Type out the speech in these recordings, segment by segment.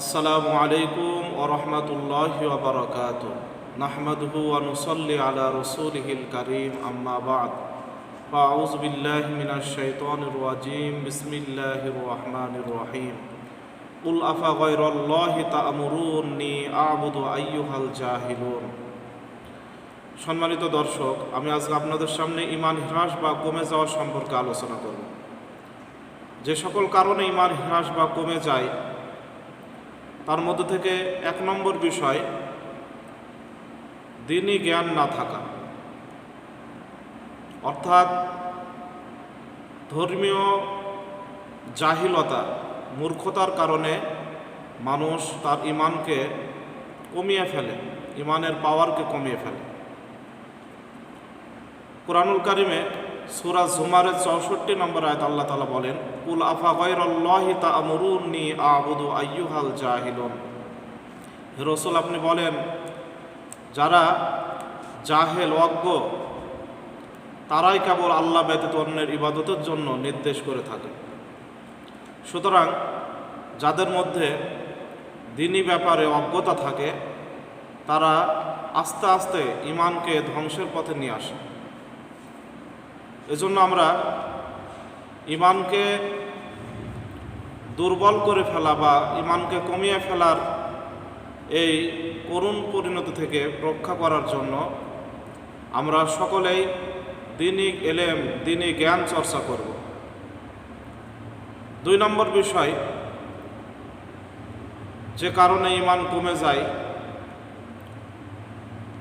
আসসালামু আলাইকুম ওরহমতুল্লাহ ওবরকাত নাহমদহু অনুসল্লি আলা রসুলহিল করিম, আম্মা বাদ। ফাউজ বিল্লাহ মিনাশ শাইতানির রাজিম, বিসমিল্লাহির রহমানির রহিম। কুল আফা গায়রাল্লাহি তা'মুরুনি আ'বুদু আইয়ুহাল জাহিলুন। সম্মানিত দর্শক, আমি আজকে আপনাদের সামনে ইমান হ্রাস বা কমে যাওয়া সম্পর্কে আলোচনা করব। যে সকল কারণে ইমান হ্রাস বা কমে যায় তার মধ্যে থেকে এক নম্বর বিষয়, দিনই জ্ঞান না থাকা। অর্থাৎ ধর্মীয় জাহিলতা, মূর্খতার কারণে মানুষ তার ইমানকে কমিয়ে ফেলে, ইমানের পাওয়ারকে কমিয়ে ফেলে। কোরআনুল কারিমে সুরা জুমারের চৌষট্টি নম্বর আয়ত আল্লাহ তালা বলেন, কুল আফা গৈরল্লাহি তা আমরুন্নি আবুদু আইয়ুহাল জাহিলুন? রসুল, আপনি বলেন, যারা জাহেল, অজ্ঞ, তারাই কেবল আল্লাহ ব্যতীত অন্যের ইবাদতের জন্য নির্দেশ করে থাকে। সুতরাং যাদের মধ্যে দিনই ব্যাপারে অজ্ঞতা থাকে, তারা আস্তে আস্তে ইমানকে ধ্বংসের পথে নিয়ে আসে। এজন্য আমরা ইমানকে দুর্বল করে ফেলা বা ইমানকে কমিয়ে ফেলার এই করুণ পরিণতি থেকে রক্ষা করার জন্য আমরা সকলেই দিনই এলেম দিনই জ্ঞান চর্চা করব। দুই নম্বর বিষয়, যে কারণে ইমান কমে যায়,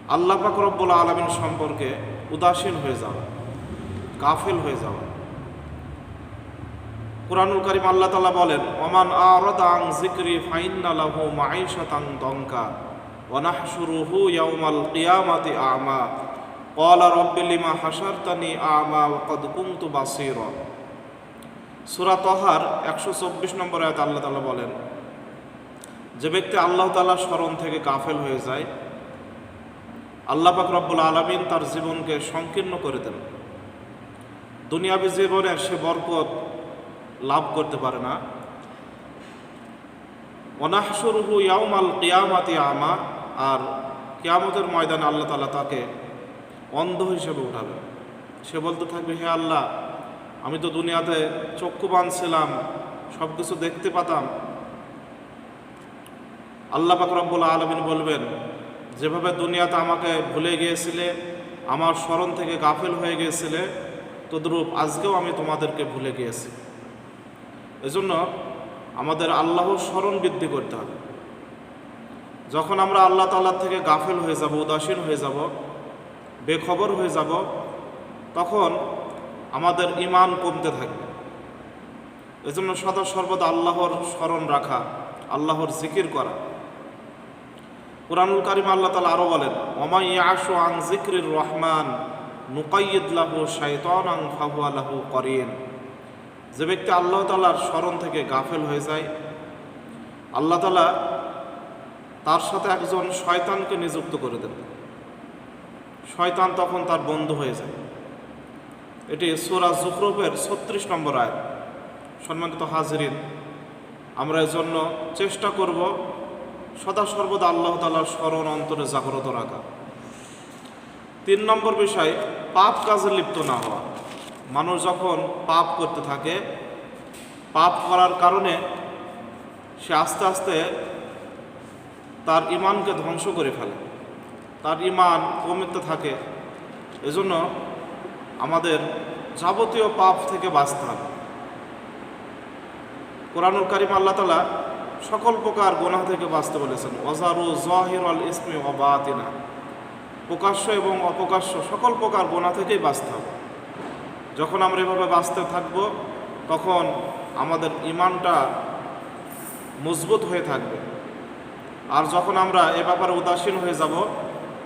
আল্লাহ পাক রব্বুল আলমিন সম্পর্কে উদাসীন হয়ে যাওয়া। গাফেল হয়ে যাওয়া কোরআনুল করিম আল্লাহ তালা বলেন, ওমান আরদাং জিক্রি ফাইন্না লাহু মাইশাতান দঙ্কা ওয়ানাহশুরুহু ইয়াউমাল কিয়ামাতি আমা রব্বি লিমা হাশারতানি আমা ওয়া ক্বাদ কুনতু বাসীরা। সূরা তহার 124 নম্বর আয়াত আল্লাহ তাআলা বলেন, যে ব্যক্তি আল্লাহ তাআলা স্মরণ থেকে গাফেল হয়ে যায়, আল্লাহ পাক রব্বুল আলামিন তার জীবনকে সংকীর্ণ করে দেন। দুনিয়াবি জীবনে সে বরকত লাভ করতে পারে না। অনাহসরুহু ইয়াউমাল কিয়ামাতি আমা, আর কিয়ামতের ময়দানে আল্লাহ তালা তাকে অন্ধ হিসেবে উঠাবে সে বলতে থাকবে, হে আল্লাহ, আমি তো দুনিয়াতে চক্ষু বাঁধছিলাম সব কিছু দেখতে পাতাম। আল্লাহ রব্বুল আলমিন বলবেন, যেভাবে দুনিয়াতে আমাকে ভুলে গিয়েছিলে, আমার স্মরণ থেকে গাফেল হয়ে গিয়েছিলে তদ্রূপ আজকেও আমি তোমাদেরকে ভুলে গিয়েছি। এজন্য আমাদের আল্লাহর স্মরণ বৃদ্ধি করতে হবে। যখন আমরা আল্লাহ তাল্লাহ থেকে গাফেল হয়ে যাব, উদাসীন হয়ে যাব, বেখবর হয়ে যাব, তখন আমাদের ইমান কমতে থাকবে। এজন্য সদা সর্বদা আল্লাহর স্মরণ রাখা, আল্লাহর জিকির করা। কোরআনুল কারিম আল্লাহ তালা আরও বলেন ওমাই আশু আং জিক্রির রহমান নুকাইদ লাহু শাইতান আং ফাহু আলাহু করিয়েন যে ব্যক্তি আল্লাহ তালার স্মরণ থেকে গাফেল হয়ে যায়, আল্লাহ তালা তার সাথে একজন শয়তানকে নিযুক্ত করে দেন। শয়তান তখন তার বন্ধু হয়ে যায়। এটি সোরা জুফরফের ছত্রিশ নম্বর আয় সম্মানিত হাজরিন, আমরা এজন্য চেষ্টা করব সদা সর্বদা আল্লাহ তালার স্মরণ অন্তরে জাগ্রত রাখা। তিন নম্বর বিষয়, পাপ কাজে লিপ্ত না হওয়া। মানুষ যখন পাপ করতে থাকে, পাপ করার কারণে সে আস্তে আস্তে তার ইমানকে ধ্বংস করে ফেলে। তার ইমান কমিতে থাকে। এজন্য আমাদের যাবতীয় পাপ থেকে বাঁচতে হবে। কোরআনুল কারিম আল্লাহ তালা সকল প্রকার গোনা থেকে বাঁচতে বলেছেন ওজারু জহির আল ইসমি অবাতিনা প্রকাশ্য এবং অপ্রকাশ্য সকল প্রকার বোনা থেকেই বাঁচতে হবে। যখন আমরা এভাবে বাঁচতে থাকব, তখন আমাদের ইমানটা মজবুত হয়ে থাকবে। আর যখন আমরা এ ব্যাপারে উদাসীন হয়ে যাব,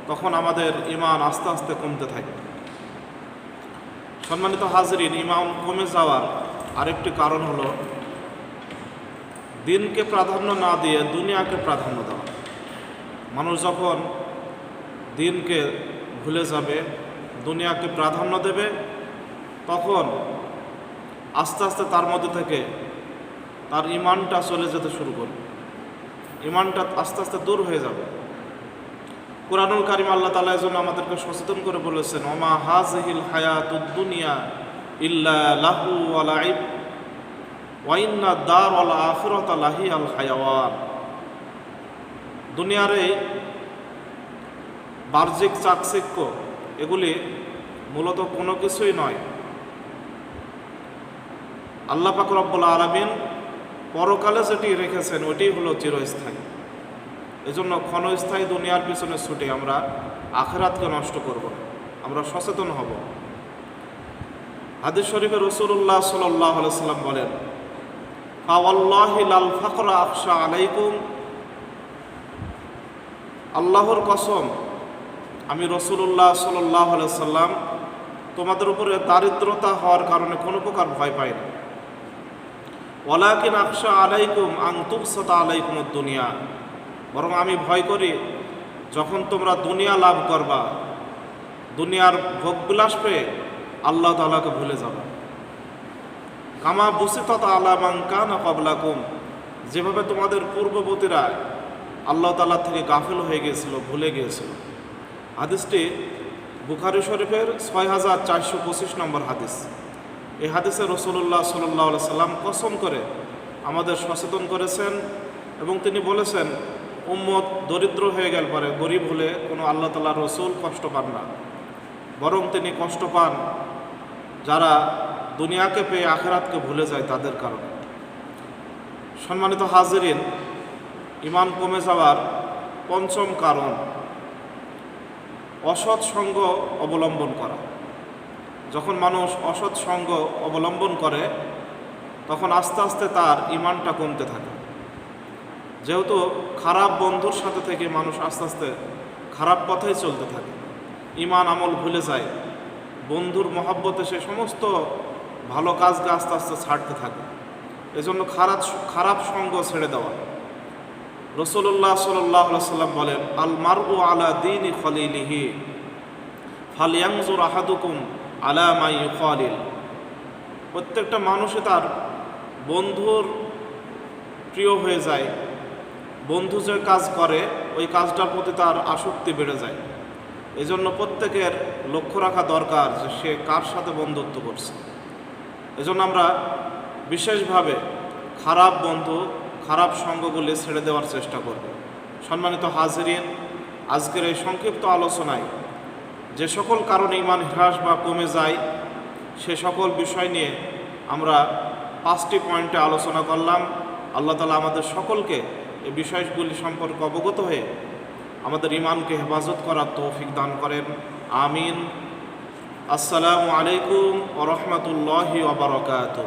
তখন আমাদের ইমান আস্তে আস্তে কমতে থাকবে। সম্মানিত হাজরিন, ইমান কমে যাওয়ার আরেকটি কারণ হলো দিনকে প্রাধান্য না দিয়ে দুনিয়াকে প্রাধান্য দেওয়া। মানুষ যখন দিনকে ভুলে যাবে, দুনিয়াকে প্রাধান্য দেবে, তখন আস্তে আস্তে তার মধ্যে থেকে তার ইমানটা চলে যেতে শুরু করবে। ইমানটা আস্তে আস্তে দূর হয়ে যাবে। কোরআনুল কারিম আল্লাহ তালা জন্য আমাদেরকে সচেতন করে বলেছেন, ওমা হাজহিল হায়াতুদ্দুনিয়া ইল্লা লাহু ওয়ালাইব ওয়াইন্না দার ওয়াল আখিরাত লাহি আল হায়াওয়ান। দুনিয়ার এই বাহ্যিক চাকচিক্য, এগুলি মূলত কোনো কিছুই নয়। আল্লাহ পাক রব্বুল আলমিন পরকালে যেটি রেখেছেন, ওইটি হলো চিরস্থায়ী। এজন্য ক্ষণস্থায়ী দুনিয়ার পিছনে ছুটে আমরা আখেরাতকে নষ্ট করব আমরা সচেতন হব। হাদিস শরীফে রসুল্লাহ সাল্লাহ সাল্লাম বলেন লাল ফাকরা আফসা আলাইকুম। আল্লাহর কসম আমি রসুল্লাহ সাল্লাহ সাল্লাম তোমাদের উপরে দারিদ্রতা হওয়ার কারণে কোনো প্রকার ভয় পাই না। ওলাকিন আকশা আলাইকুম আং তুকসতা আলাইকুম দুনিয়া। বরং আমি ভয় করি, যখন তোমরা দুনিয়া লাভ করবা, দুনিয়ার ভোগবিলাস পেয়ে আল্লাহ তালাকে ভুলে যাবে। কামা বুসিতত আলামাং কানা কবলাকুম যেভাবে তোমাদের পূর্ববর্তীরা আল্লাহ তালা থেকে গাফিল হয়ে গিয়েছিল, ভুলে গিয়েছিল। হাদিসটি বুখারি শরীফের ছয় হাজার চারশো পঁচিশ নম্বর হাদিস। এই হাদিসে রসুল্লাহ সাল্লাহ সাল্লাম কসম করে আমাদের সচেতন করেছেন এবং তিনি বলেছেন, উম্মত দরিদ্র হয়ে গেল পরে গরিব হলে কোনো আল্লাহ তালা রসুল কষ্ট পান না। বরং তিনি কষ্ট পান যারা দুনিয়াকে পেয়ে আখেরাতকে ভুলে যায় তাদের কারণে। সম্মানিত হাজিরিন, ইমান কমে যাওয়ার পঞ্চম কারণ অসৎ সঙ্গ অবলম্বন করা। যখন মানুষ অসৎ সঙ্গ অবলম্বন করে, তখন আস্তে আস্তে তার ইমানটা কমতে থাকে। যেহেতু খারাপ বন্ধুর সাথে থেকে মানুষ আস্তে আস্তে খারাপ পথেই চলতে থাকে, ইমান আমল ভুলে যায়, বন্ধুর মহাব্বতে সে সমস্ত ভালো কাজকে আস্তে আস্তে ছাড়তে থাকে। এজন্য খারাপ খারাপ সঙ্গ ছেড়ে দেওয়া। রসুল্লাহ সাল্লাহ সাল্লাম বলেন, আল মারু আলা দিন খলিলিহি ফালিয়াংজুর আহাদুকুম আলা মাই খলিল প্রত্যেকটা মানুষই তার বন্ধুর প্রিয় হয়ে যায়, বন্ধু যে কাজ করে, ওই কাজটার প্রতি তার আসক্তি বেড়ে যায়। এই জন্য প্রত্যেকের লক্ষ্য রাখা দরকার যে সে কার সাথে বন্ধুত্ব করছে। এজন্য আমরা বিশেষভাবে খারাপ বন্ধু খারাপ সঙ্গগুলি ছেড়ে দেওয়ার চেষ্টা করবে। সম্মানিত হাজিরিন, আজকের এই সংক্ষিপ্ত আলোচনায় যে সকল কারণে ইমান হ্রাস বা কমে যায়, সে সকল বিষয় নিয়ে আমরা পাঁচটি পয়েন্টে আলোচনা করলাম। আল্লাহ তালা আমাদের সকলকে এই বিষয়গুলি সম্পর্কে অবগত হয়ে আমাদের ইমানকে হেফাজত করার তৌফিক দান করেন। আমিন। আসসালামু আলাইকুম ওরহমতুল্লাহি ওবরকাত